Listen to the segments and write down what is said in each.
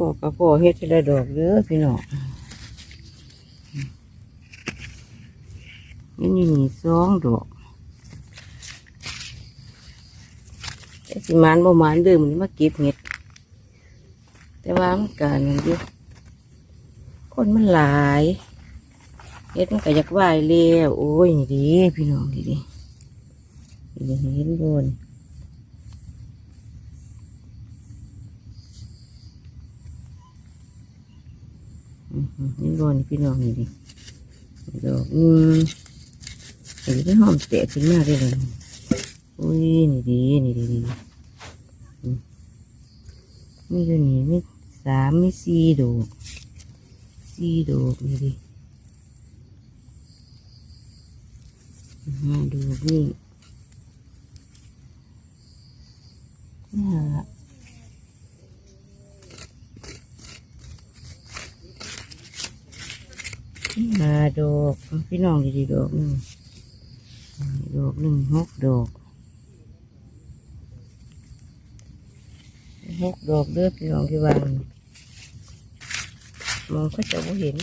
โอ้กระโปเฮ็ดทีละดอกเด้อพี่น้องนี่นี่สองดอกสิมานบ่มานเด้อมันมาเก็บเห็ด แต่ว่ามันการมันอยู่คนมันหลายเฮ็ดมันก็อยากว่ายแล้วโอ้ยนี่ดิพี่น้องนี่ดินี่ดิเห็นบน นี่บอนพี่น้องนี่ดิดอกอืมอันนี้ก็หอมแตะขึ้นมาได้เลยอุ้ยนี่ดีนี่ดีนี่อืมนี่ก็นี่มีสามมีสี่ดอกสี่ดอกนี่ดิห้าดอกนี่นี่ละ หาดอกพี่น้องดีๆดอกหนึ่งดอกหนึ่งหกดอกหกดอกเด้อพี่น้องที่วางมองก็จะไม่เห็น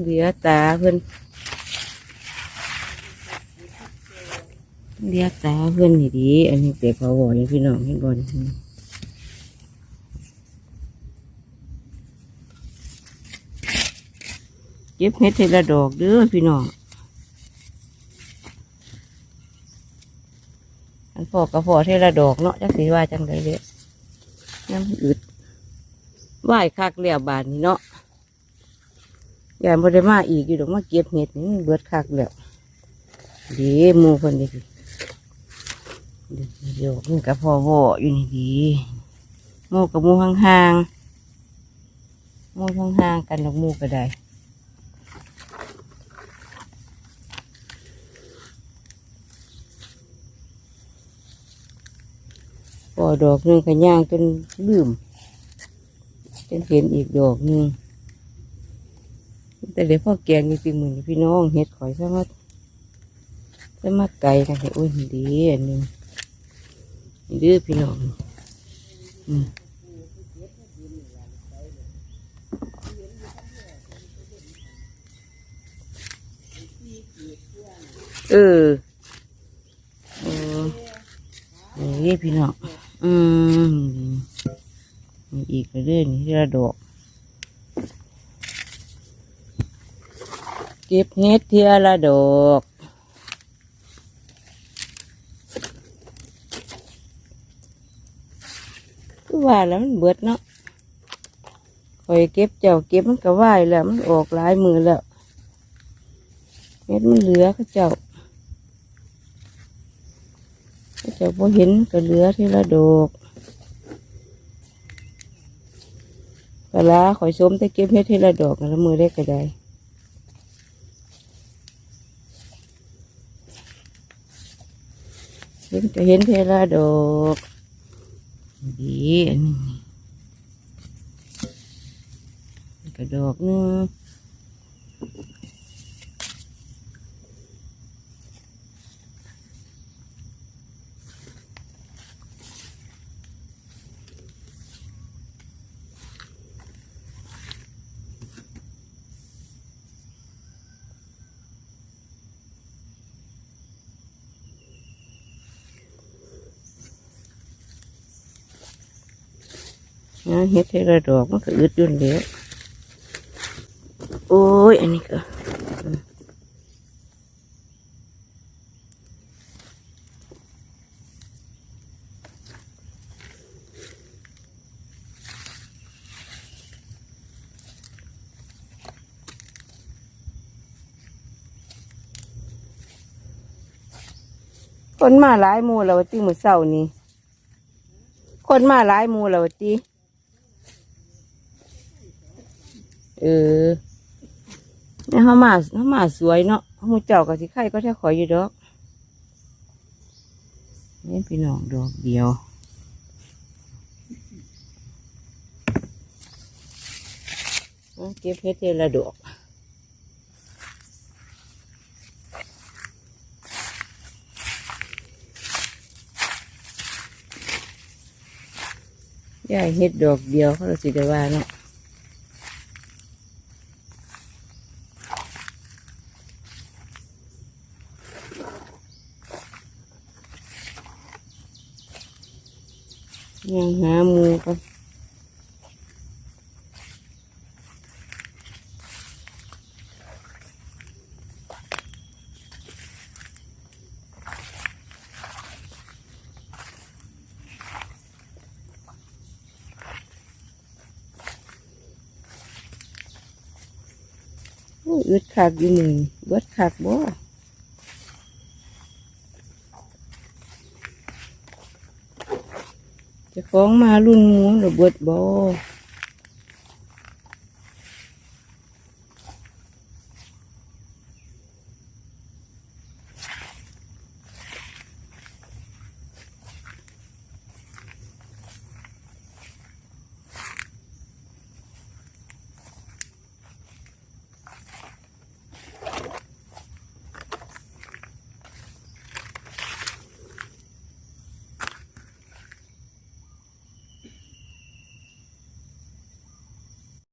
เหลือตาเพิ่อนเหลือตาเพิ่นนี่ดีอันนี้เตะเขาบอกนี่พี่น้องเห็นบอล ก็บเห็ดทีละดอกเด้อพี่น้องอันพอกระพอทีละดอกเนาะจักสีว่าจังไดเด้น้ำอึดไหวคักเลียบบานนี่เนาะยานบ่ได้มาอีกอยู่ดอกมาเก็บเห็ดนี่เบิดคักแล้วดีมูเพิ่นดีเดี๋ยวนี่กระพอวออยู่นี่ดีมูกับมูห่างๆมูห่างๆกันดอกมูก็ได้ ดอกหนึ่งขย่างจนลืมจนเห็นอีกดอกหนึ่งแต่เดี๋ยวพ่อแกงมีปีมือพี่น้องเฮ็ดข่อยซะมาซะมาไก่กันเห็อุ้ยดีอันหนึ่งดื้อพี่น้องอืมเออเออนี่พี่น้อง อืมมีอีกเรื่อยๆนี่ที่ระดกเก็บเห็ดเทียละดอกคือว่าแล้วมันเบิดเนาะคอยเก็บเจ้าเก็บมันก็ไหวแล้วมันออกหลายมือแล้วเห็ดมันเหลือเขาเจ้า เจ้าพอเห็นก็เหลือที่ละดอกกะลาข่อยส้มแต่เก็บเฮ็ดที่ละดอกแล้วมือได้ก็ได้เห็นก็เห็นเทละดอกดีอันนี้กระดอกหนึง นะเฮ็ดเทละดอกมันก็อึดอยุ่นเดียวโอ้ย อันนี้ก็คนมาหลายมูแล้วว่าติมือเศร้านี่คนมาหลายมูแล้วว่าติ เออนี่เขามาเขามาสวยเนาะเขามูเจ้ากับสิไข่ก็แค่ขออยู่ดอกนี่พี่น้องดอกเดียวเก็บเพชรเจละดอกย่าเฮ็ดดอกเดียวเขาสิได้ว่าเนาะ อึดคักอยู่หนึ่งเบิดคักบ่จะฟ้องมารุ่นหมูหรือเบิดบ่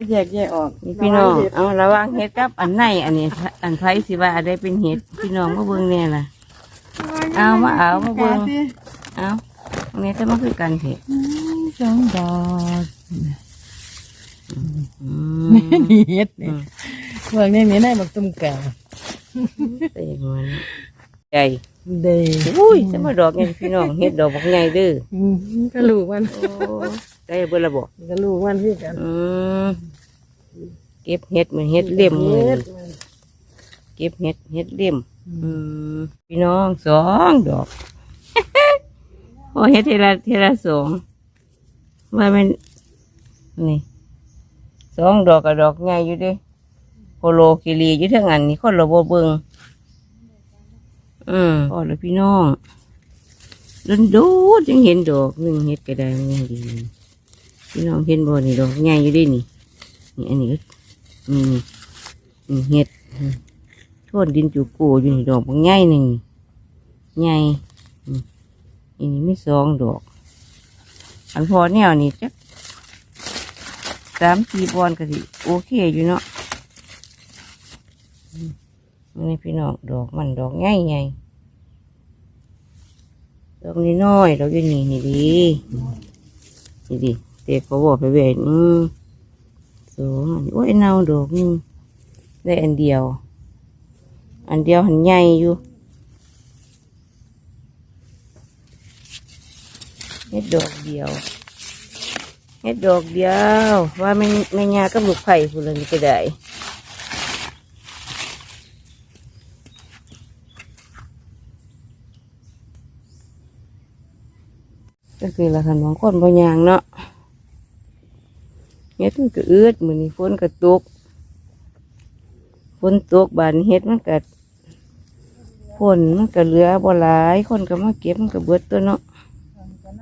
แยกแยกออกนี่พี่น้อง เอาระวังเห็ดกับอันไหนอันนี้ อันไผสิว่าอันใดเป็นเห็ดพี่น้องมาเบิ่งแน่ล่ะ เอามาเอามาเบิ่งเอาตรงนี้จะมาคือกันเห็ดสองดอกอืมเฮ็ดนี่เมืองนี้มีได้บักตุ้มแก่เต็มมันใหญ่เด้อุ้ยจะมาดอกไงพี่น้องเห็ดดอกบักใหญ่เด้ออืมก็ลูกมันโอ้ ได้เบิ่งระบบก็ลูกมันพี่กันอืมเก็บเห็ดเหมือนเห็ดเลี่ยมมือเฮ็ดเก็บเห็ดเห็ดเลี่ยมอืมพี่น้องสองดอกโอ้เฮ็ดเทละเทละสองว่ามันนี่สองดอกกับดอกใหญ่อยู่เด้โคโลกิลีอยู่ทั้งอันนี้คนเราบ่เบิงอืมพอแล้วพี่น้องดนดูดยังเห็นดอกหนึ่งเฮ็ดก็ได้มันยังดี พี่น้องเห็นบ่นี่ดอกใหญ่อยู่ด้นี่นี่อันนี้นี่นี่นี่เฮ็ดอืมโทษดินจูกูอยู่นี่ดอกบางใหญ่หนึ่งใหญ่อืมอันนี้ไม่สองดอก อันพอแนวนี่จักสามสี่บอนก็สิโอเคอยู่เนาะอืมอันนี่พี่น้องดอกมันดอกใหญ่ใหญ่ดอกนี้น้อยๆดอกอยู่นี่นี่ดีนี่ดี เด็กเขาบอกไปเวทอืมสองอันโอ้ยเน่าดอกนึงได้อันเดียว อันเดียวหันใหญ่อยู่เฮ็ดดอกเดียวเฮ็ดดอกเดียว ว่าไม่ไม่ยากับลูกไผ่พูดเลยก็ได้ก็คือละคันของคนบ่ยางเนาะ เฮ็ดมันก็อืดมือนี้ฝนก็ตกฝนตกบานเฮ็ดมันก็ผลมันก็เหลือบ่หลาย คนก็มาเก็บมันก็เบิดตัวเนาะ